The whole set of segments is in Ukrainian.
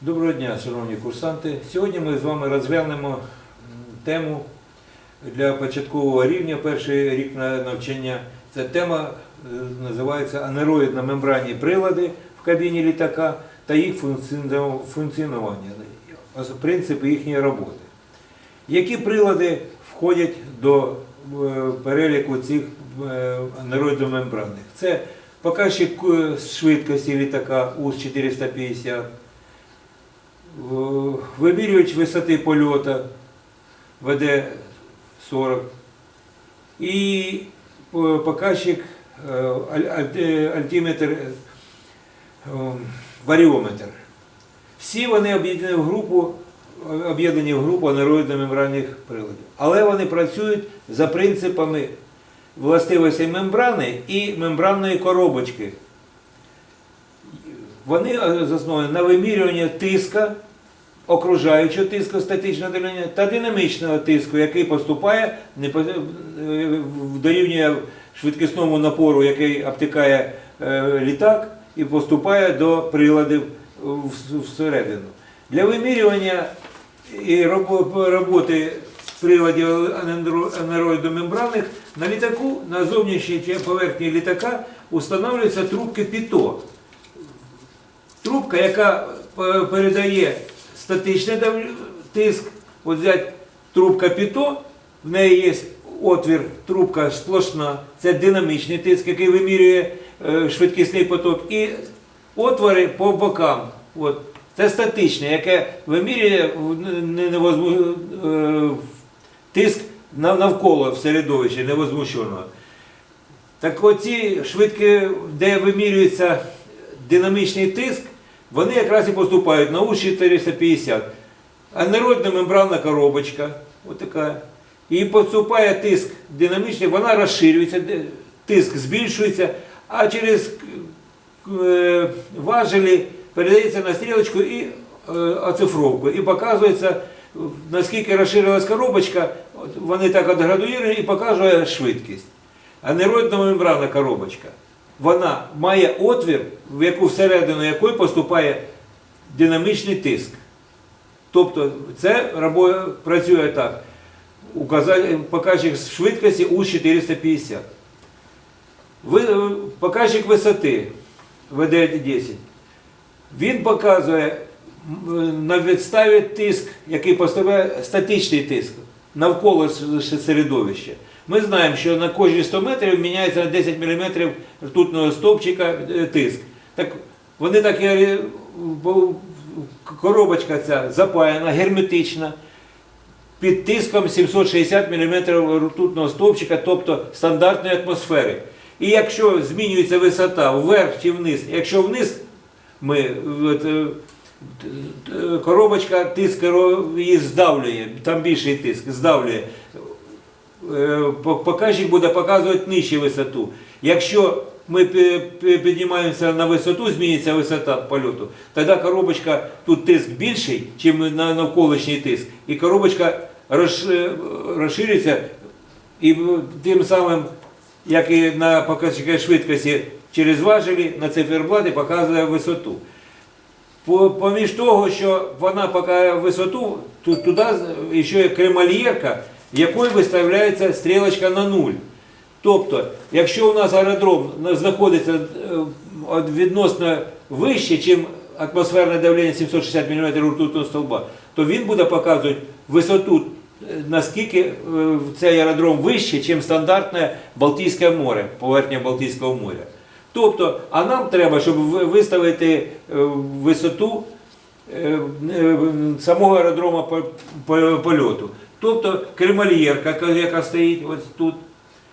Доброго дня, шановні курсанти. Сьогодні ми з вами розглянемо тему для початкового рівня, перший рік навчання. Ця тема е, називається анероїдно-мембранні прилади в кабіні літака та їх функціонування, принципи їхньої роботи. Які прилади входять до е, переліку цих е, анероїдно-мембранних? Це показчик швидкості літака УЗ-450, в- вимірювач висоти польоту ВД-40 і е, показчик е, аль- аль- е, альтиметр, е, е, варіометр. Всі вони об'єднані в групу, об'єднані в групу анероїдно-мембранних приладів. Але вони працюють за принципами властивостей мембрани і мембранної коробочки. Вони е, засновані на вимірюванні тиска, окружаючого тиску статичного давлення та динамічного тиску, який поступає е, дорівнює швидкісному напору, який обтикає е, літак, і поступає до приладів всередину. Для вимірювання і роботи приладів анероїдомембранних на літаку, на зовнішній поверхні літака встановлюються трубки ПІТО. Трубка, яка е, передає статичний тиск, от взять трубка ПІТО, в неї є отвір, трубка сплошна, це динамічний тиск, який вимірює е, швидкісний поток, і отвори по бокам. От. Це статичне, яке вимірює е, тиск навколо в середовищі невозмущеного. Так оці швидкі, де вимірюється динамічний тиск, вони якраз і поступають на У-450. Анеродна мембранна коробочка, отака. І поступає тиск динамічний, вона розширюється, тиск збільшується, а через е, важелі передається на стрілочку і е, оцифровку. І показується, наскільки розширилась коробочка, вони так отградують і показує швидкість. Анероїдна мембранна коробочка. Вона має отвір, в яку всередину якої поступає динамічний тиск. Тобто це працює так. Показчик швидкості У-450. Ви- Показчик висоти ВД-10. Він показує на відставі тиск, який поступає статичний тиск навколо середовища. Ми знаємо, що на кожні 100 метрів міняється на 10 мм ртутного стовпчика е, тиск. Так вони так е, коробочка ця запаяна, герметична, під тиском 760 мм ртутного стовпчика, тобто стандартної атмосфери. І якщо змінюється висота вверх чи вниз, якщо вниз ми е, коробочка тиск її здавлює, там більший тиск, здавлює. Е, Показчик буде показувати нижчу висоту. Якщо ми пі- пі- піднімаємося на висоту, зміниться висота польоту, тоді коробочка тут тиск більший, ніж на навколишній тиск, і коробочка е, і тим самим, як і на показчику швидкості через важелі на циферблаті показує висоту. Поміж того, що вона показує висоту, туди ще є кремальєрка, якою виставляється стрілочка на нуль. Тобто, якщо у нас аеродром знаходиться е, відносно вище, ніж атмосферне давлення 760 мм ртутного стовба, то він буде показувати висоту, е, наскільки е, цей аеродром вище, ніж стандартне Балтійське море, поверхня Балтійського моря. Тобто, а нам треба, щоб виставити висоту самого аеродрома по- по- польоту. Тобто кремальєрка, яка стоїть ось тут,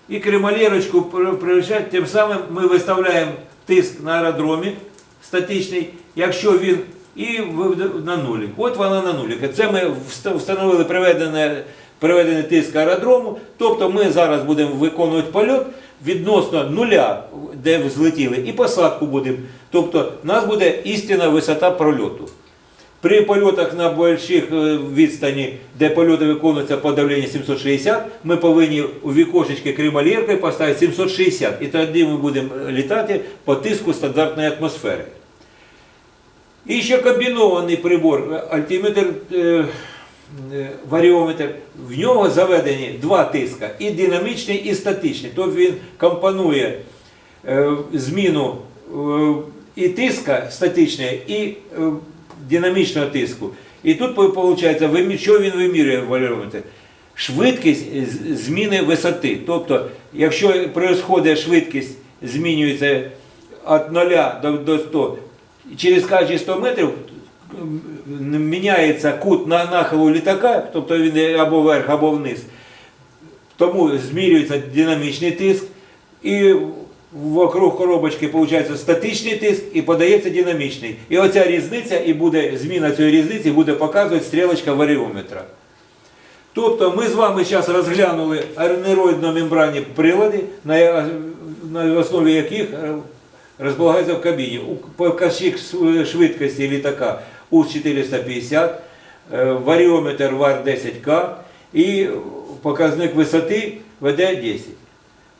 і кремальєрочку приїжджають, тим самим ми виставляємо тиск на аеродромі статичний, якщо він і на нулі. От вона на нулі. Це ми встановили приведений тиск аеродрому, тобто ми зараз будемо виконувати польот відносно нуля, де взлетіли, і посадку будемо. Тобто у нас буде істинна висота прольоту. При польотах на больших е, відстані, де польоти виконуються по давленню 760, ми повинні у вікошечки кремалєрки поставити 760. І тоді ми будемо літати по тиску стандартної атмосфери. І ще комбінований прибор, е, альтиметр, е, е, варіометр. В нього заведені два тиска, і динамічний, і статичний. Тобто він компонує е, зміну е, і тиска статичного, і е, динамічного тиску. І тут виходить, що він вимірює в? Швидкість зміни висоти. Тобто, якщо происходить швидкість, змінюється від 0 до, до 100, через кожні 100 метрів міняється кут на нахилу літака, тобто він або вверх, або вниз. Тому змірюється динамічний тиск, і вокруг коробочки виходить статичний тиск і подається динамічний. І оця різниця, і буде зміна цієї різниці буде показувати стрілочка варіометра. Тобто ми з вами зараз розглянули аернероїдно-мембранні прилади, на, на основі яких е, розполагаються в кабіні. Показчик швидкості літака УС-450, е, варіометр ВАР-10К і показник висоти ВД-10.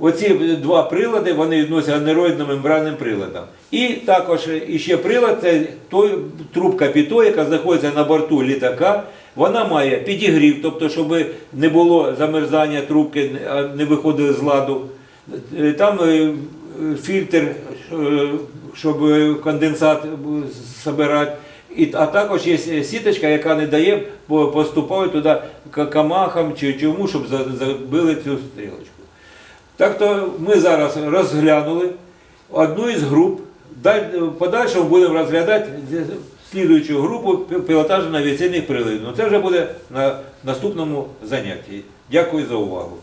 Оці два прилади вони відносяться анероїдно-мембранним приладам. І також іще прилад це той, трубка піто, яка знаходиться на борту літака. Вона має підігрів, тобто, щоб не було замерзання трубки, не виходили з ладу. Там е, фільтр, е, щоб конденсат збирати. А також є сіточка, яка не дає по- поступати туди камахам чи чому, щоб забили цю стрілочку. Так то ми зараз розглянули одну із груп. Подальшому будемо розглядати слідуючу групу пілотажу на приладів. Ну це вже буде на наступному занятті. Дякую за увагу.